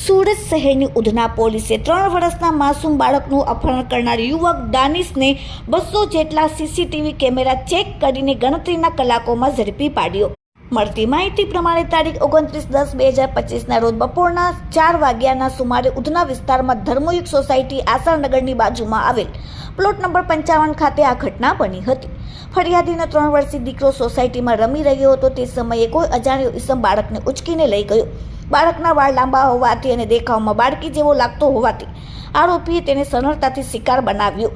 સુરત શહેરની ઉધના પોલીસે ત્રણ વર્ષના માસૂમ બાળકનું અપહરણ કરનાર યુવક દાનિશને બસો જેટલા સીસીટીવી કેમેરા ચેક કરીને ગણતરીના કલાકોમાં ઝડપી પાડ્યો. મળતી માહિતી પ્રમાણે તારીખ ઓગણત્રીસ દસ બે હજાર પચીસના રોજ બપોરના ચાર વાગ્યાના સુમારે ઉધના વિસ્તારમાં ધર્મયુગ સોસાયટી આસાનગરની બાજુમાં આવેલ પ્લોટ નંબર પંચાવન ખાતે આ ઘટના બની હતી. ફરિયાદીનો ત્રણ વર્ષીય દીકરો સોસાયટીમાં રમી રહ્યો હતો. તે સમયે કોઈ અજાણ્યો ઈસમ બાળકને ઉચકીને લઈ ગયો. બાળકના વાળ લાંબા હોવાથી અને દેખાવમાં બાળકી જેવો લાગતો હોવાથી આરોપીએ તેને સરળતાથી શિકાર બનાવ્યો.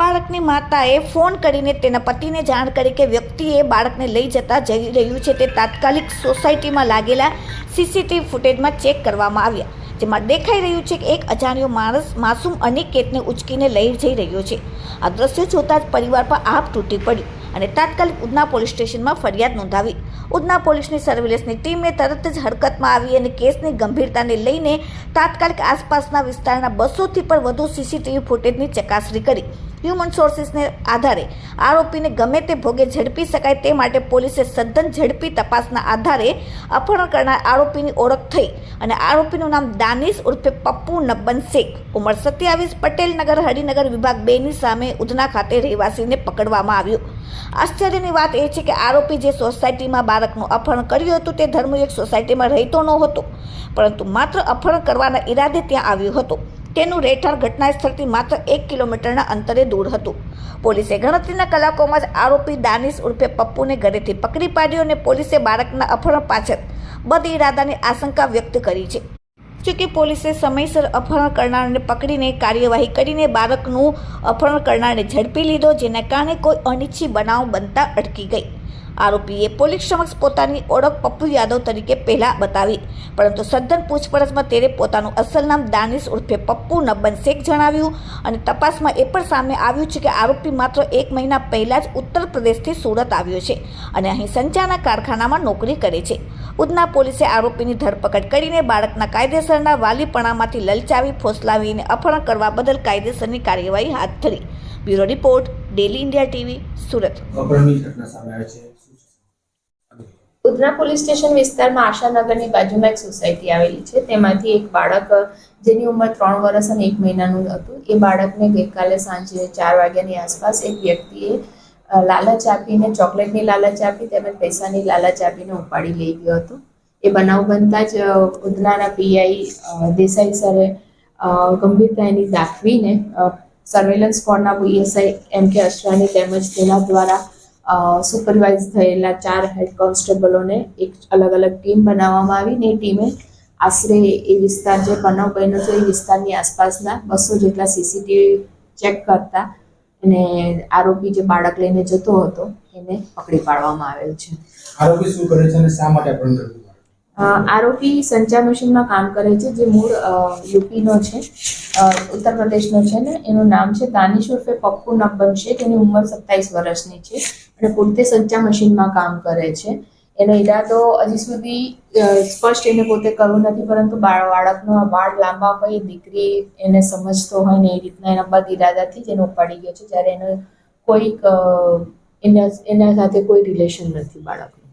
બાળકની માતાએ ફોન કરીને તેના પતિને જાણ કરી કે વ્યક્તિએ બાળકને લઈ જતા જઈ રહ્યું છે. તે તાત્કાલિક સોસાયટીમાં લાગેલા સીસીટીવી ફૂટેજમાં ચેક કરવામાં આવ્યા. જેમાં દેખાઈ રહ્યું છે કે એક અજાણ્યો માણસ માસૂમ અનિકેતને ઉચકીને લઈ જઈ રહ્યો છે. આ દ્રશ્ય જોતા જ પરિવાર પર આપ તૂટી પડ્યું. અને તાત્કાલિક ઉધના પોલીસ સ્ટેશનમાં ફરિયાદ નોંધાવી. ઉધના પોલીસની સર્વેલન્સની ટીમે તરત જ હરકતમાં આવી અને કેસની ગંભીરતાને લઈને તાત્કાલિક આસપાસના વિસ્તારના બસોથી પણ વધુ સીસીટીવી ફૂટેજની ચકાસણી કરી. હ્યુમન સોર્સિસને આધારે આરોપીને ગમે તે ભોગે ઝડપી શકાય તે માટે પોલીસે સદ્દન ઝડપી તપાસના આધારે અપહરણ કરનાર આરોપીની ઓળખ થઈ અને આરોપીનું નામ દાનિશ ઉર્ફે પપ્પુ નબ્બન શેખ. ઉંમર સત્યાવીસ પટેલનગર હરિનગર વિભાગ બેની સામે ઉધના ખાતે રહેવાસીને પકડવામાં આવ્યો. આશ્ચર્યની વાત એ છે કે આરોપી જે સોસાયટીમાં બાળકનું અપહરણ કર્યું હતું તે ધર્મયુગ સોસાયટીમાં રહેતો ન હતો પરંતુ માત્ર અપહરણ કરવાના ઈરાદે ત્યાં આવ્યો હતો. તેનું રહેઠાણ ઘટના સ્થળથી માત્ર એક કિલોમીટરના અંતરે દૂર હતું. પોલીસે ગણતરીના કલાકોમાં જ આરોપી દાનિશ ઉર્ફે પપ્પુને ઘરેથી પકડી પાડ્યો અને પોલીસે બાળકના અપહરણ પાછળ બદ ઇરાદાની આશંકા વ્યક્ત કરી છે. જોકે પોલીસે સમયસર અપહરણ કરનારને પકડીને કાર્યવાહી કરીને બાળકનું અપહરણ કરનારને ઝડપી લીધો, જેના કારણે કોઈ અનિચ્છી બનાવ બનતા અટકી ગઈ. આરોપીએ પોલીસ સમક્ષ પોતાની ઓળખ પપ્પુ યાદવ તરીકે પહેલાં બતાવી, પરંતુ સદ્ધન પૂછપરછમાં તેણે પોતાનું અસલ નામ દાનિશ ઉર્ફે પપ્પુ નબ્બન શેખ જણાવ્યું અને તપાસમાં એ પણ સામે આવ્યું છે કે આરોપી માત્ર એક મહિના પહેલાં જ ઉત્તર પ્રદેશથી સુરત આવ્યો છે અને અહીં સંચારના કારખાનામાં નોકરી કરે છે. ઉધના પોલીસે આરોપીની ધરપકડ કરીને બાળકના કાયદેસરના વાલીપણામાંથી લલચાવી ફોસલાવીને અપહરણ કરવા બદલ કાયદેસરની કાર્યવાહી હાથ ધરી. Bureau report Daily India TV Surat. અપહરણની ઘટના સામે આવે છે. શું છે? ઉધના પોલીસ સ્ટેશન વિસ્તારમાં આશાનગરની બાજુમાં એક સોસાયટી આવેલી છે. તેમાંથી એક બાળક જેની ઉંમર ત્રણ વર્ષ અને એક મહિનાનું હતું. એ બાળકને ગઈકાલે સાંજે ચાર વાગ્યાની આસપાસ એક વ્યક્તિએ લાલચ આપીને, ચોકલેટની લાલચ આપી તેમજ પૈસાની લાલચ આપીને ઉપાડી લઈ ગયો હતો. એ બનાવ બનતા જ ઉધનાના પીઆઈ દેસાઈ સરે ગંભીરતા એની દાખવીને સર્વેલન્સ સ્કોડના પીએસઆઈ એમ કે અશરાની તેમજ તેના દ્વારા સુપરવાઇઝ થયેલા ચાર હેડ કોન્સ્ટેબલોને એક અલગ અલગ ટીમ બનાવવામાં આવી ને એ ટીમે આશરે એ વિસ્તાર જે બનાવ બન્યો છે એ વિસ્તારની આસપાસના બસો જેટલા સીસીટીવી ચેક કરતા અને આરોપી જે બાળક લઈને જતો હતો એને પકડી પાડવામાં આવેલ છે. આરોપી શું કરે છે અને શા માટે અપહરણ આરોપી સંચાર મશીનમાં કામ કરે છે જે મૂળ યુપીનો છે ઉત્તર પ્રદેશનો છે ને એનું નામ છે દાનિશ ઉર્ફે પપ્પુ નબ્બન છે તેની ઉંમર સત્તાવીસ વર્ષની છે અને પોતે સંચાર મશીનમાં કામ કરે છે. એનો ઈરાદો હજી સુધી સ્પષ્ટ એને પોતે કરવું નથી, પરંતુ બાળ બાળકનો આ બાળ લાંબા હોય, દીકરી એને સમજતો હોય ને એ રીતના એના બદ ઈરાદાથી જ એનો ઉપાડી ગયો છે, જ્યારે એનો કોઈક એના એના સાથે કોઈ રિલેશન નથી બાળકનું.